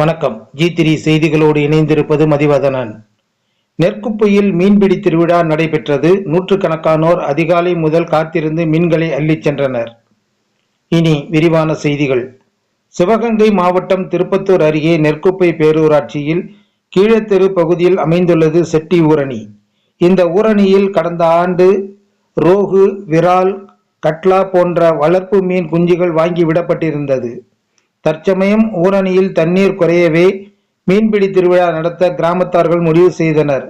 வணக்கம். G three செய்திகளோடு இணைந்திருப்பது மதிவதனன். நெற்குப்பையில் மீன்பிடி திருவிழா நடைபெற்றது. நூற்றுக்கணக்கானோர் அதிகாலை முதல் காத்திருந்து மீன்களை அள்ளிச் சென்றனர். இனி விரிவான செய்திகள். சிவகங்கை மாவட்டம் திருப்பத்தூர் அருகே நெற்குப்பை பேரூராட்சியில் கீழத்தெரு பகுதியில் அமைந்துள்ளது செட்டி ஊரணி. இந்த ஊரணியில் கடந்த ஆண்டு ரோகு விரால் கட்லா போன்ற வளர்ப்பு மீன் குஞ்சுகள் வாங்கி விடப்பட்டிருந்தது. தற்சமயம் ஊரணியில் தண்ணீர் குறையவே மீன்பிடி திருவிழா நடத்த கிராமத்தார்கள் முடிவு செய்தனர்.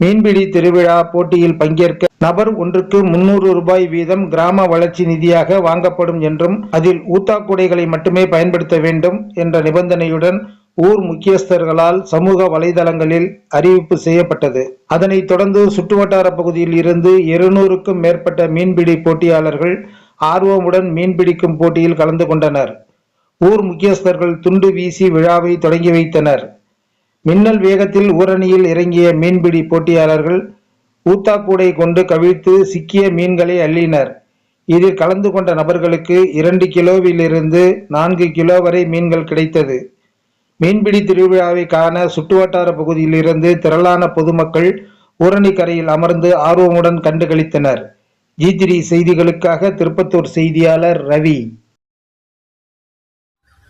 மீன்பிடி திருவிழா போட்டியில் பங்கேற்க நபர் ஒன்றுக்கு முன்னூறு ரூபாய் வீதம் கிராம வளர்ச்சி நிதியாக வாங்கப்படும் என்றும் அதில் ஊத்தாக்குடைகளை மட்டுமே பயன்படுத்த வேண்டும் என்ற நிபந்தனையுடன் ஊர் முக்கியஸ்தர்களால் சமூக வலைதளங்களில் அறிவிப்பு செய்யப்பட்டது. அதனைத் தொடர்ந்து சுற்றுவட்டார பகுதியில் இருந்து இருநூறுக்கும் மேற்பட்ட மீன்பிடி போட்டியாளர்கள் ஆர்வமுடன் மீன்பிடிக்கும் போட்டியில் கலந்து கொண்டனர். ஊர் முக்கியஸ்தர்கள் துண்டு வீசி விழாவை தொடங்கி வைத்தனர். மின்னல் வேகத்தில் ஊரணியில் இறங்கிய மீன்பிடி போட்டியாளர்கள் ஊத்தாக்கூடை கொண்டு கவிழ்த்து சிக்கிய மீன்களை அள்ளினர். இதில் கலந்து கொண்ட நபர்களுக்கு இரண்டு கிலோவிலிருந்து நான்கு கிலோ வரை மீன்கள் கிடைத்தது. மீன்பிடி திருவிழாவை காண சுற்றுவட்டார பகுதியிலிருந்து திரளான பொதுமக்கள் ஊரணி கரையில் அமர்ந்து ஆர்வமுடன் கண்டுகளித்தனர். ஜி த்ரீ செய்திகளுக்காக திருப்பத்தூர் செய்தியாளர் ரவி.